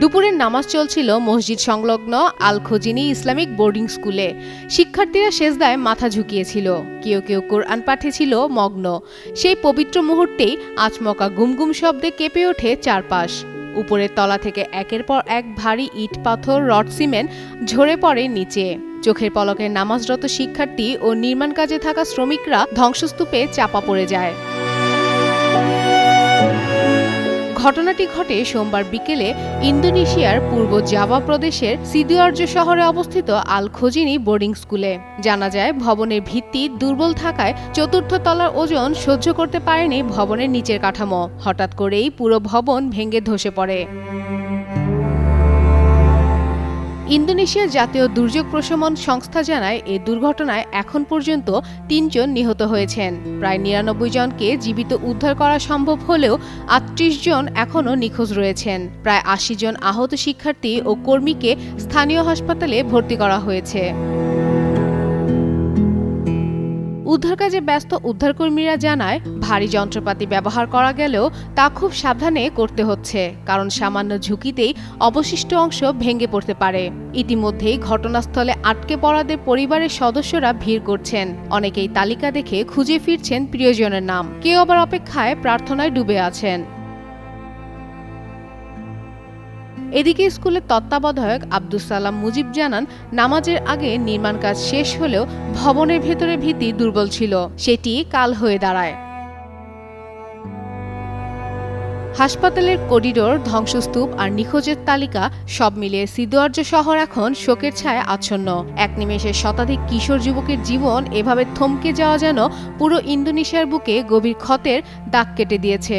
দুপুরের নামাজ চলছিল মসজিদ সংলগ্ন আল খোজিনি ইসলামিক বোর্ডিং স্কুলে। শিক্ষার্থীরা সেজদায় মাথা ঝুঁকিয়েছিল। কেউ কেউ কোরআন পাঠে ছিল মগ্ন। সেই পবিত্র মুহূর্তেই আচমকা গুমগুম শব্দে কেঁপে ওঠে চারপাশ। উপরের তলা থেকে একের পর এক ভারী ইট পাথর, রড, সিমেন্ট ঝরে পড়ে নিচে। চোখের পলকে নামাজরত শিক্ষার্থী ও নির্মাণ কাজে থাকা শ্রমিকরা ধ্বংসস্তূপে চাপা পড়ে যায়। ঘটনাটি ঘটে সোমবার বিকেলে ইন্দোনেশিয়ার পূর্ব জাভা প্রদেশের সিদুয়ার্য শহরে অবস্থিত আল খোজিনি বোর্ডিং স্কুলে। জানা যায়, ভবনের ভিত্তি দুর্বল থাকায় চতুর্থ তলার ওজন সহ্য করতে পারেনি ভবনের নিচের কাঠামো। হঠাৎ করেই পুরো ভবন ভেঙে ধসে পড়ে। ইন্দোনেশিয়ার জাতীয় দুর্যোগ প্রশমন সংস্থা জানায়, এ দুর্ঘটনায় এখন পর্যন্ত তিনজন নিহত হয়েছেন। প্রায় নিরানব্বই জনকে জীবিত উদ্ধার করা সম্ভব হলেও আটত্রিশ জন এখনও নিখোঁজ রয়েছেন। প্রায় আশি জন আহত শিক্ষার্থী ও কর্মীকে স্থানীয় হাসপাতালে ভর্তি করা হয়েছে। উদ্ধার কাজে ব্যস্ত উদ্ধারকর্মীরা জানায়, ভারী যন্ত্রপাতি ব্যবহার করা গেলেও তা খুব সাবধানে করতে হচ্ছে, কারণ সামান্য ঝুঁকিতেই অবশিষ্ট অংশ ভেঙে পড়তে পারে। ইতিমধ্যেই ঘটনাস্থলে আটকে পড়াদের পরিবারের সদস্যরা ভিড় করছেন। অনেকেই তালিকা দেখে খুঁজে ফিরছেন প্রিয়জনের নাম। কেউ আবার অপেক্ষায় প্রার্থনায় ডুবে আছেন। এদিকে স্কুলের তত্ত্বাবধায়ক আব্দুস সালাম মুজিব জানান, নামাজের আগে নির্মাণ কাজ শেষ হলেও ভবনের ভেতরে ভিত্তি দুর্বল ছিল। সেটি কাল হয়ে দাঁড়ায়। হাসপাতালের করিডোর, ধ্বংসস্তূপ আর নিখোঁজের তালিকা সব মিলিয়ে সিদুয়ার্য শহর এখন শোকের ছায় আচ্ছন্ন। এক নিমেষে শতাধিক কিশোর যুবকের জীবন এভাবে থমকে যাওয়া যেন পুরো ইন্দোনেশিয়ার বুকে গভীর ক্ষতের দাগ কেটে দিয়েছে।